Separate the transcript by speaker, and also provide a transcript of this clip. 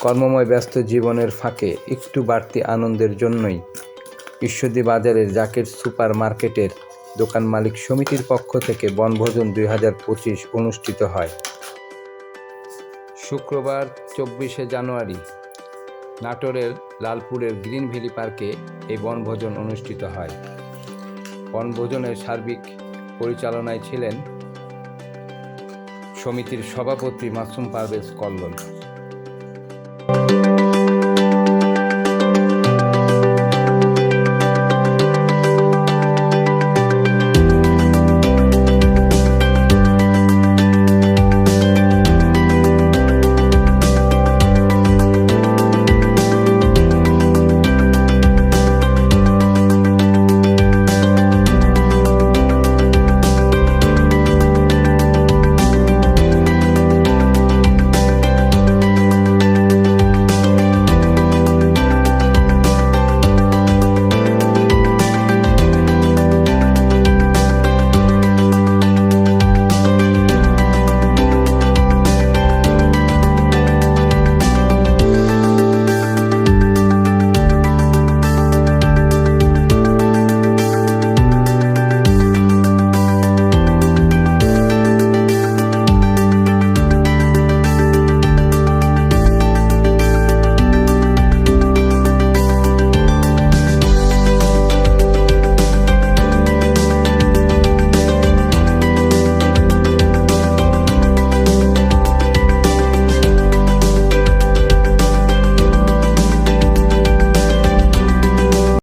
Speaker 1: কর্মময় ব্যস্ত জীবনের ফাঁকে একটু বাড়তি আনন্দের জন্যই ঈশ্বরদী বাজারের জাকেট সুপার মার্কেটের দোকান মালিক সমিতির পক্ষ থেকে বনভোজন দুই হাজার পঁচিশ অনুষ্ঠিত হয়। শুক্রবার চব্বিশে জানুয়ারি নাটোরের লালপুরের গ্রিন ভ্যালি পার্কে এই বনভোজন অনুষ্ঠিত হয়। বনভোজনের সার্বিক পরিচালনায় ছিলেন সমিতির সভাপতি মাসুম পারভেজ কল্লন